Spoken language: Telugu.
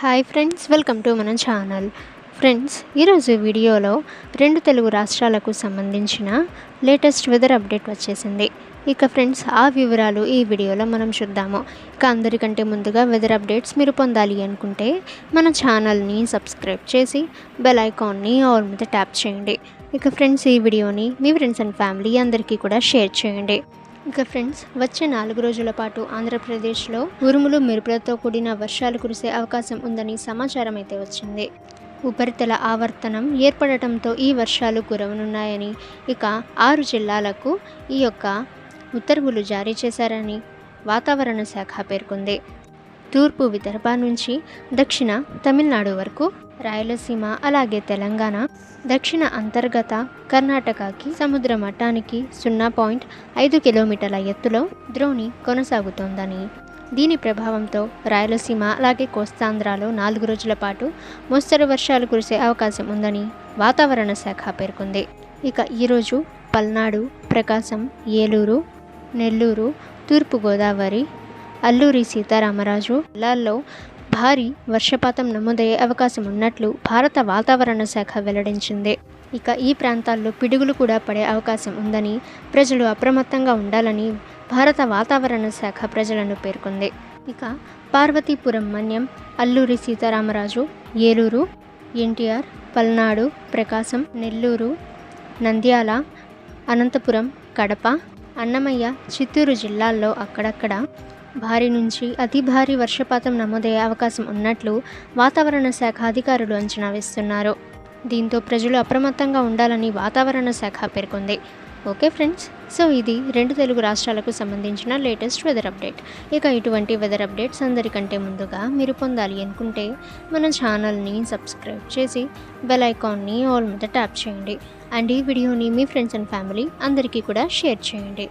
హాయ్ ఫ్రెండ్స్ వెల్కమ్ టు మన ఛానల్ ఫ్రెండ్స్ ఈరోజు వీడియోలో రెండు తెలుగు రాష్ట్రాలకు సంబంధించిన లేటెస్ట్ వెదర్ అప్డేట్ వచ్చేసింది. ఇక ఫ్రెండ్స్ ఆ వివరాలు ఈ వీడియోలో మనం చూద్దాము. ఇక అందరికంటే ముందుగా వెదర్ అప్డేట్స్ మీరు పొందాలి అనుకుంటే మన ఛానల్ని సబ్స్క్రైబ్ చేసి బెల్ ఐకాన్ని ఆల్ మీద ట్యాప్ చేయండి. ఇక ఫ్రెండ్స్ ఈ వీడియోని మీ ఫ్రెండ్స్ అండ్ ఫ్యామిలీ అందరికీ కూడా షేర్ చేయండి. ఇక ఫ్రెండ్స్ వచ్చే నాలుగు రోజుల పాటు ఆంధ్రప్రదేశ్లో ఉరుములు మెరుపులతో కూడిన వర్షాలు కురిసే అవకాశం ఉందని సమాచారం అయితే వచ్చింది. ఉపరితల ఆవర్తనం ఏర్పడటంతో ఈ వర్షాలు కురవనున్నాయని ఇక ఆరు జిల్లాలకు ఈ యొక్క ఉత్తర్వులు జారీ చేశారని వాతావరణ శాఖ పేర్కొంది. తూర్పు విదర్భ నుంచి దక్షిణ తమిళనాడు వరకు రాయలసీమ అలాగే తెలంగాణ దక్షిణ అంతర్గత కర్ణాటకకి సముద్ర మట్టానికి సున్నా పాయింట్ ఐదు కిలోమీటర్ల ఎత్తులో ద్రోణి కొనసాగుతోందని. దీని ప్రభావంతో రాయలసీమ అలాగే కోస్తాంధ్రాలో నాలుగు రోజుల పాటు మోస్తరు వర్షాలు కురిసే అవకాశం ఉందని వాతావరణ శాఖ పేర్కొంది. ఇక ఈరోజు పల్నాడు ప్రకాశం ఏలూరు నెల్లూరు తూర్పుగోదావరి అల్లూరి సీతారామరాజు జిల్లాల్లో భారీ వర్షపాతం నమోదయ్యే అవకాశం ఉన్నట్లు భారత వాతావరణ శాఖ వెల్లడించింది. ఇక ఈ ప్రాంతాల్లో పిడుగులు కూడా పడే అవకాశం ఉందని ప్రజలు అప్రమత్తంగా ఉండాలని భారత వాతావరణ శాఖ ప్రజలను పేర్కొంది. ఇక పార్వతీపురం మన్యం అల్లూరి సీతారామరాజు ఏలూరు ఎన్టీఆర్ పల్నాడు ప్రకాశం నెల్లూరు నంద్యాల అనంతపురం కడప అన్నమయ్య చిత్తూరు జిల్లాల్లో అక్కడక్కడ భారీ నుంచి అతి భారీ వర్షపాతం నమోదయ్యే అవకాశం ఉన్నట్లు వాతావరణ శాఖ అధికారులు అంచనా వేస్తున్నారు. దీంతో ప్రజలు అప్రమత్తంగా ఉండాలని వాతావరణ శాఖ పేర్కొంది. ఓకే ఫ్రెండ్స్ సో ఇది రెండు తెలుగు రాష్ట్రాలకు సంబంధించిన లేటెస్ట్ వెదర్ అప్డేట్. ఇక ఇటువంటి వెదర్ అప్డేట్స్ అందరికంటే ముందుగా మీరు పొందాలి అనుకుంటే మన ఛానల్ని సబ్స్క్రైబ్ చేసి బెల్ ఐకాన్ని ఆల్ మీద ట్యాప్ చేయండి. అండ్ ఈ వీడియోని మీ ఫ్రెండ్స్ అండ్ ఫ్యామిలీ అందరికీ కూడా షేర్ చేయండి.